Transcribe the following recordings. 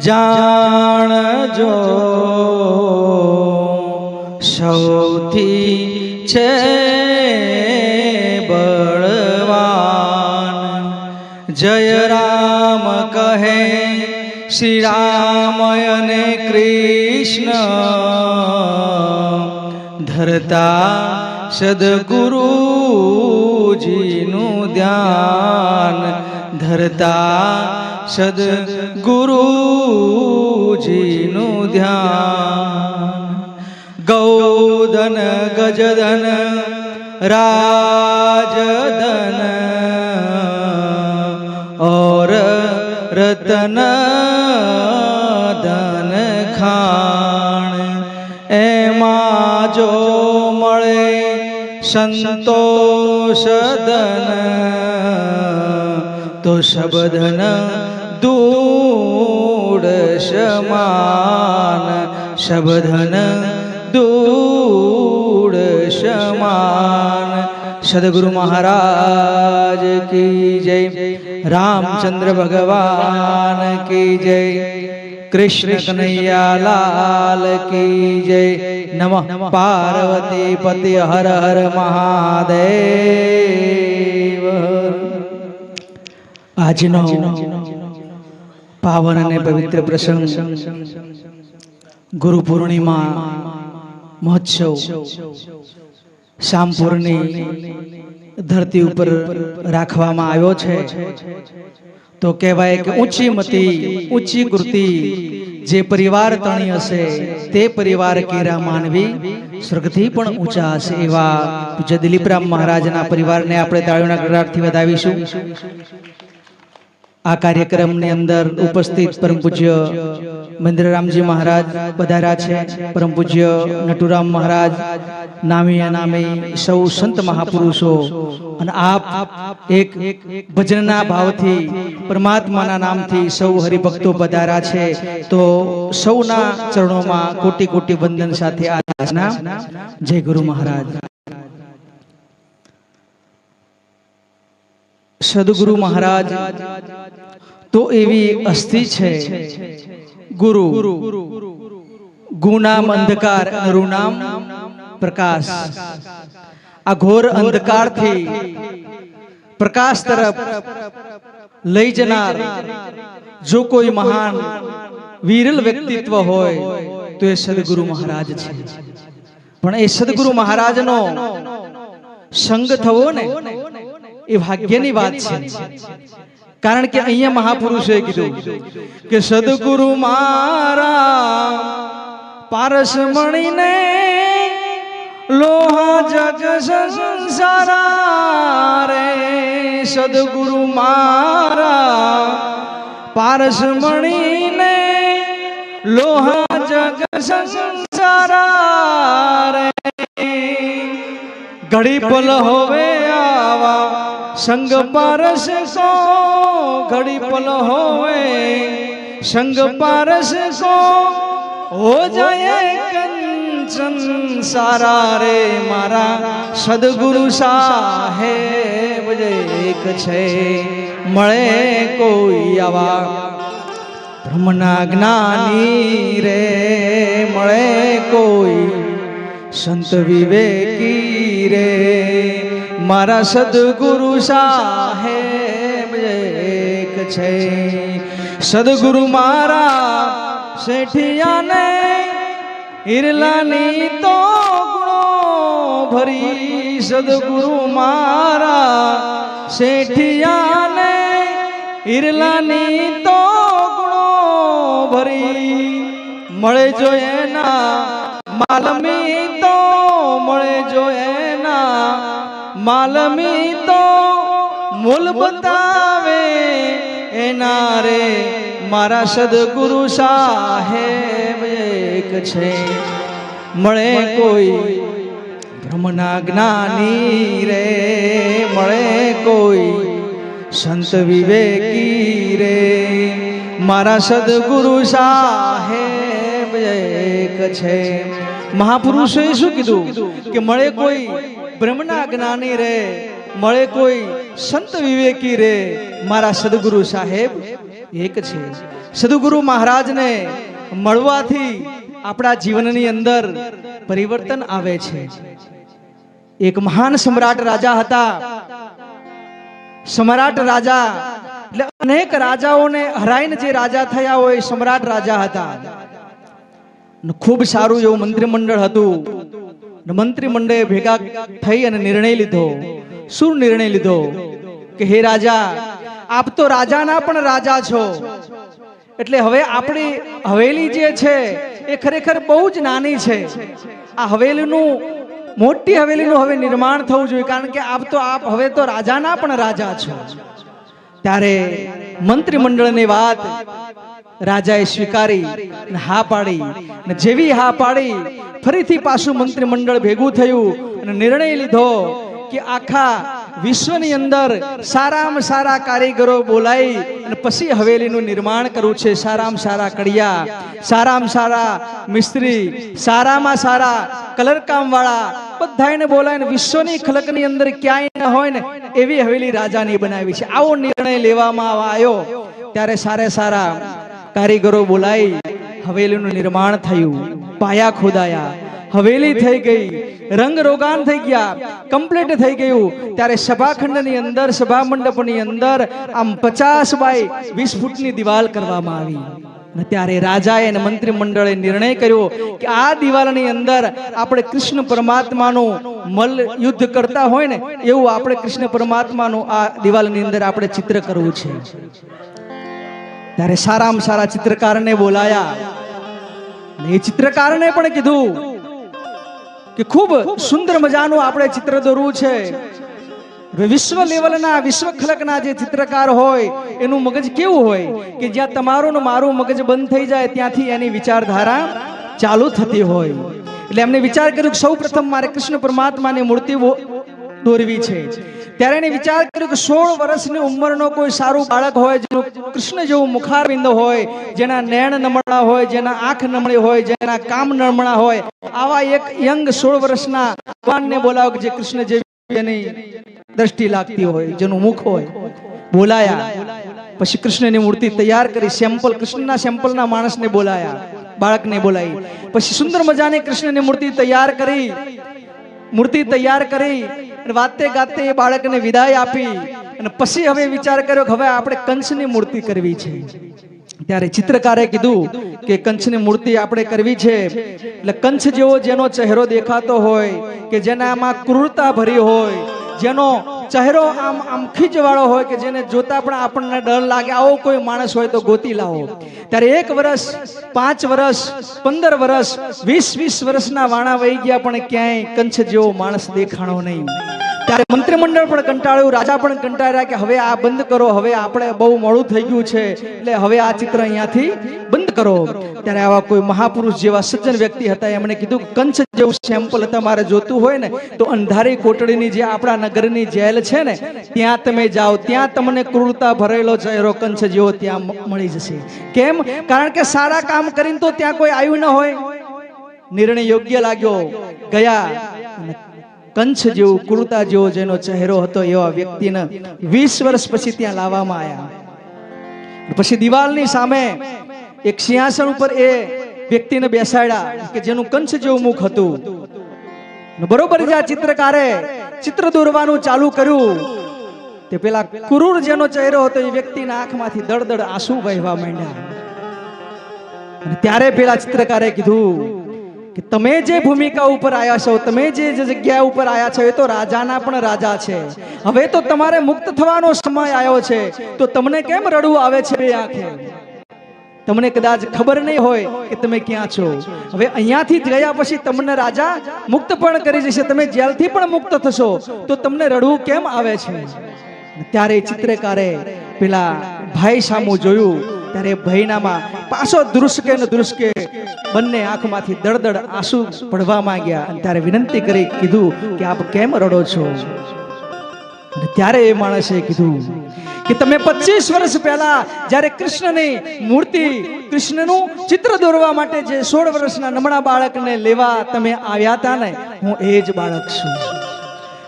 જાણજો. સૌથી છે બળવાન. જય રામ કહે શ્રી રામયને કૃષ્ણ. ધરતા સદગુરુજીનું ધ્યાન. ધરતા સદગુરુજીનું ધ્યાન. ગૌધન, ગજધન, રાજધન और રતન ધન ખાણ. એમાં જો મળે સંતોષ ધન તો શબધન દૂડ સમાન શબધન દૂર સમાન સદગુરુ મહારાજ કી જય રામચંદ્ર ભગવાન કી જય કૃષ્ણ કનૈયા લાલ કી જય નમઃ પાર્વતી પતિ હર હર મહાદેવ આજનો પાવન અને પવિત્ર પ્રસંગ. ગુરુ પૂર્ણિમા મહોત્સવ શામપુરની ધરતી ઉપર રાખવામાં આવ્યો છે. તો કહેવાય કે ઊંચી મતી ઊંચી કૃતિ જે પરિવાર તણી હશે તે પરિવાર કેરા માનવી સ્વર્ગથી પણ ઊંચા હશે એવા પૂજ્ય દિલીપરામ મહારાજના પરિવારને આપણે તાળીઓના ગળાથી વધાવીશું. આ કાર્યક્રમની અંદર ઉપસ્થિત પરમ પૂજ્ય મંદિરરામજી મહારાજ પધાર્યા છે. પરમ પૂજ્ય નટુરામ મહારાજ, નામી અનામી સૌ સંત મહાપુરુષો અને આપ એક ભજનના ભાવથી પરમાત્માના નામથી સૌ હરિભક્તો પધાર્યા છે. તો સૌના ચરણોમાં કોટી કોટી વંદન સાથે આ જય ગુરુ મહારાજ. સદગુરુ મહારાજ તો એવી અસ્થિ છે. ગુરુ ગુનામ અંધકાર ઋનામ પ્રકાશ. આ ઘોર અંધકારથી પ્રકાશ તરફ લઈ જનાર જો કોઈ મહાન, વિરલ વ્યક્તિત્વ હોય, તો એ સદગુરુ મહારાજ છે. પણ એ સદગુરુ મહારાજનો સંગ થવો ને, એ ભાગ્યની વાત છે. કારણ કે અહીંયા મહાપુરુષોએ કીધું કે સદગુરુ મારા પારસ મણીને લોહા જગ સંસારા રે સદગુરુ મારા પારસ મણીને લોહા જગ સંસારા રે ઘડી પલ હોવે આવા સંગ પારસ સો ઘડી પલ હોવે. સંગ પારસ સો હો જાય કંચન સારા રે મારા. સદગુરુ સાહેબ એક છે. મળે કોઈ આવા. બ્રહ્મના જ્ઞાની રે મળે કોઈ. સંત વિવેકી રે મારા સદગુરુ સાહેબ એક છે. સદગુરુ મારા શેઠિયાને હિરલાની તો ભરી. સદગુરુ મારા શેઠિયાને હિરલાની તો ભરી. મળે જો એના માલમી તો મળે જો એના માલમી તો મૂલ બતાવે, એના રે મારા સદગુરુ સાહેબ એક છે. મળે કોઈ બ્રહ્મના જ્ઞાની રે, મળે કોઈ સંત વિવેકી રે. મારા સદગુરુ સાહેબ એક છે. મહાપુરુષોએ શું કીધું? કે મળે કોઈ બ્રહ્મના જ્ઞાની રે, મળે કોઈ સંત વિવેકી રે, મારા સદગુરુ સાહેબ, એક છે. સદગુરુ મહારાજને મળવાથી આપણા જીવનની અંદર પરિવર્તન આવે છે. એક મહાન સમ્રાટ રાજા હતા. સમ્રાટ રાજા એટલે અનેક રાજાઓને હરાઈને જે રાજા થયા હોય, સમ્રાટ રાજા હતા. ખૂબ સારું એવું મંત્રીમંડળ હતું. મંત્રીમંડળે ભેગા થઈ અને નિર્ણય લીધો. શું નિર્ણય લીધો? કે હે રાજા, આપ તો રાજાના પણ રાજા છો. એટલે હવે આપણી હવેલી જે છે, એ ખરેખર બહુ જ નાની છે. આ હવેલીનું, મોટી હવેલીનું હવે નિર્માણ થવું જોઈએ, કારણ કે આપ તો, આપ હવે તો રાજાના પણ રાજા છો. ત્યારે મંત્રીમંડળની વાત રાજાએ સ્વીકારી અને હા પાડી. અને જેવી હા પાડી, ફરીથી પાછું મંત્રીમંડળ ભેગું થયું અને નિર્ણય લીધો કે આખા વિશ્વની અંદર સારામાં સારા કારીગરો બોલાવી અને પછી હવેલીનું નિર્માણ કરવું છે. સારામાં સારા કડિયા, સારામાં સારા મિસ્ત્રી, સારામાં સારા કલરકામ વાળા બધાને ને વિશ્વની ખલકની અંદર ક્યાંય ન હોય ને એવી હવેલી રાજાની બનાવી છે. આવો નિર્ણય લેવામાં આવ્યો. ત્યારે સારે સારા કારીગરો બોલાઈ હવેલીનું નિર્માણ થયું. પાયા ખોદાયા. હવેલી થઈ ગઈ. રંગ રોગાન થઈ ગયા. કમ્પ્લીટ થઈ ગયું. ત્યારે સભાખંડની અંદર, સભા મંડપની અંદર આમ પચાસ બાય વીસ ફૂટની દિવાલ કરવામાં આવી. ત્યારે રાજાએ અને મંત્રીમંડળે નિર્ણય કર્યો કે આ દિવાલની અંદર આપણે કૃષ્ણ પરમાત્માનું મલ યુદ્ધ કરતા હોય ને, એવું આપણે કૃષ્ણ પરમાત્માનું આ દિવાલની અંદર આપણે ચિત્ર કરવું છે. ત્યારે સારામાં સારા ચિત્રકારને બોલાયા. અને એ ચિત્રકારને પણ કીધું કે ખૂબ સુંદર મજાનું આપણે ચિત્ર દોરવું છે. વિશ્વ લેવલના, વિશ્વ ખલકના જે ચિત્રકાર હોય, એનું મગજ કેવું હોય કે જ્યાં તમારું ને મારું મગજ બંધ થઈ જાય, ત્યાંથી એની વિચારધારા ચાલુ થતી હોય. એટલે એમને વિચાર કર્યો સૌ પ્રથમ મારે કૃષ્ણ પરમાત્માની મૂર્તિ દોરવી છે. ત્યારે એને વિચાર કર્યો કે સોળ વર્ષની ઉંમરનો કોઈ સારું બાળક હોય, જેનું કૃષ્ણ જેવું મુખારબિંદ હોય, જેના નેણ નમણા હોય, જેના આંખ નમણી હોય, જેના કામ નમણા હોય, આવા એક યંગ સોળ વર્ષના ભગવાનને બોલાવો કે જે કૃષ્ણ જેવી એની દ્રષ્ટિ લાગતી હોય, જેનું મુખ હોય. બોલાયા. પછી કૃષ્ણની મૂર્તિ તૈયાર કરી, સેમ્પલ, કૃષ્ણના સેમ્પલના માણસને બોલાયા, બાળકને બોલાવી. પછી સુંદર મજાની કૃષ્ણની મૂર્તિ તૈયાર કરી. મૂર્તિ તૈયાર કરી અને વાતે ગાતે એ બાળકને વિદાય આપી અને પછી હવે વિચાર કર્યો કે હવે આપણે કંસની મૂર્તિ કરવી છે. ત્યારે ચિત્રકારે કીધું કે કંસની મૂર્તિ આપણે કરવી છે. એટલે કંસ જેવો જેનો ચહેરો દેખાતો હોય કે જેનામાં ક્રૂરતા ભરી હોય જેનો ચહેરો આમ આમ ખીચવાળો હોય કે જેને જોતા પણ આપણને ડર લાગે, આવો કોઈ માણસ હોય તો ગોતી લાવો. ત્યારે એક વર્ષ પાંચ વર્ષ પંદર વર્ષ વીસ વીસ વર્ષના વાણા વહી ગયા, પણ ક્યાંય કંચ જેવો માણસ દેખાણો નહીં. ત્યારે મંત્રીમંડળ પણ કંટાળ્યું, રાજા પણ કંટાળ્યા કે હવે આ બંધ કરો, હવે આપણે બહુ મોડું થઈ ગયું છે, એટલે હવે આ ચિત્ર અહીંયાથી બંધ કરો. ત્યારે આવા કોઈ મહાપુરુષ જેવા સજ્જન વ્યક્તિ હતા, એમણે કીધું, કંસ જેવું સેમ્પલ તમારે જોતું હોય ને, તો અંધારી કોટડીની જે આપણા નગરની જેલ છે ને, ત્યાં તમે જાઓ, ત્યાં તમને ક્રૂરતા ભરેલો ચહેરો કંસ જેવો ત્યાં મળી જશે. કેમ? કારણ કે સારા કામ કરીને તો ત્યાં કોઈ આવ્યું ન હોય. નિર્ણય યોગ્ય લાગ્યો, ગયા કંચ જેવું, કુર્તા જેવો જેનો ચહેરો હતો એવા વ્યક્તિને વીસ વર્ષ પછી ત્યાં લાવવામાં આવ્યા. પછી દિવાલની સામે એક સિંહાસન ઉપર એ વ્યક્તિને બેસાડ્યા કે જેનું કંચ જેવું મુખ હતું. બરોબર જે આ ચિત્રકારે ચિત્ર દોરવાનું ચાલુ કર્યું. તે પેલા ક્રૂર જેનો ચહેરો હતો એ વ્યક્તિના આંખમાંથી દળદળ આંસુ વહેવા માંડ્યા. અને ત્યારે પેલા ચિત્રકારે કીધું કે તમે જે ભૂમિકા ઉપર આયા છો, તમે જે જગ્યા ઉપર આયા છો, એ તો રાજાના પણ રાજા છે. હવે તો તમારે મુક્ત થવાનો સમય આવ્યો છે. તો તમને કેમ રડવું આવે છે બે આંખે? તમને કદાચ ખબર નહીં હોય કે તમે ક્યાં છો. હવે અહીંયાથી ગયા પછી તમને રાજા મુક્ત પણ કરી જશે તમે જેલથી પણ મુક્ત થશો, તો તમને રડવું કેમ આવે છે? ત્યારે ચિત્રકારે પેલા ભાઈ સામું જોયું. ત્યારે એ પાછો દુષ્કે ને દુષ્કે બંને આંખમાંથી દળદળ આંસુ પડવા માંગ્યા અને ત્યારે વિનંતી કરી, કીધું કે આપ કેમ રડો છો? ત્યારે એ માણસે કીધું કે તમે 25 વર્ષ પહેલા જ્યારે કૃષ્ણની મૂર્તિ, કૃષ્ણનું ચિત્ર દોરવા માટે જે સોળ વર્ષના નમણા બાળકને લેવા તમે આવ્યા હતા ને, હું એ જ બાળક છું.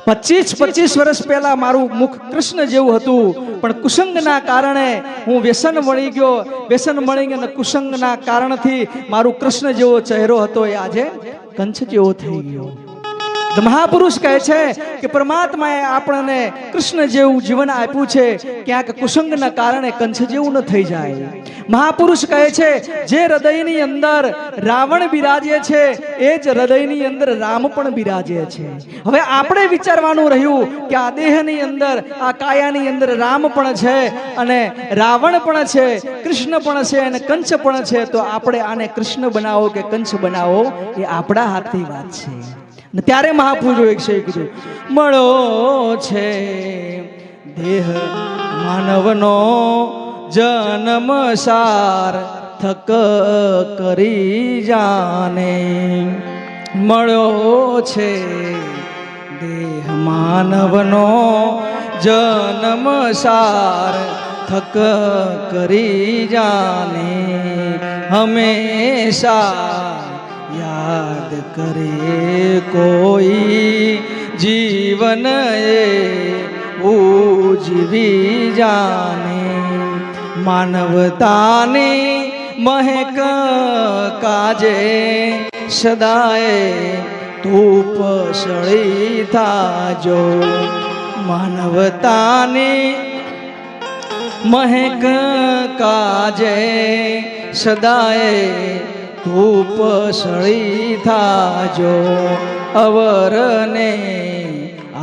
પચીસ પચીસ વર્ષ પહેલા મારું મુખ કૃષ્ણ જેવું હતું. પણ કુસંગના કારણે હું વ્યસન મળી ગયો. વ્યસન મળી ગયો અને કુસંગના કારણથી મારું કૃષ્ણ જેવો ચહેરો હતો એ આજે કંચ જેવો થઈ ગયો. મહાપુરુષ કહે છે કે પરમાત્માએ આપણને કૃષ્ણ જેવું જીવન આપ્યું છે, ક્યાંક કુસંગના કારણે કંછ જેવું ન થઈ જાય. મહાપુરુષ કહે છે, જે હૃદયની અંદર રાવણ બિરાજે છે, એ જ હૃદયની અંદર રામ પણ બિરાજે છે. હવે આપણે વિચારવાનું રહ્યું કે આ દેહની અંદર, આ કાયાની અંદર રામ પણ છે અને રાવણ પણ છે, કૃષ્ણ પણ છે અને કંચ પણ છે, તો આપણે આને કૃષ્ણ બનાવો કે કંચ બનાવો એ આપણા હાથની વાત છે. ને ત્યારે મહાપુરુષો એક છે કીધું, મળો છે દેહ માનવનો જન્મ સાર થક કરી જાને. મળ્યો છે દેહ માનવનો જન્મ સાર થક કરી જાને. હંમેશા યાદ કરે કોઈ જીવન એ ઉજવી જાને. માનવતાની મહેક કાજે સદાય ધૂપ સળી થાજો. માનવતાની મહેક કાજે સદાય ધૂપ સળી થાજો અવરને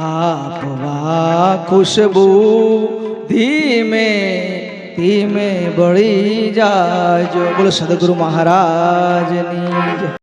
આપવા ખુશબુ ધીમે ધીમે બળી જાજો બોલો સદગુરુ મહારાજની.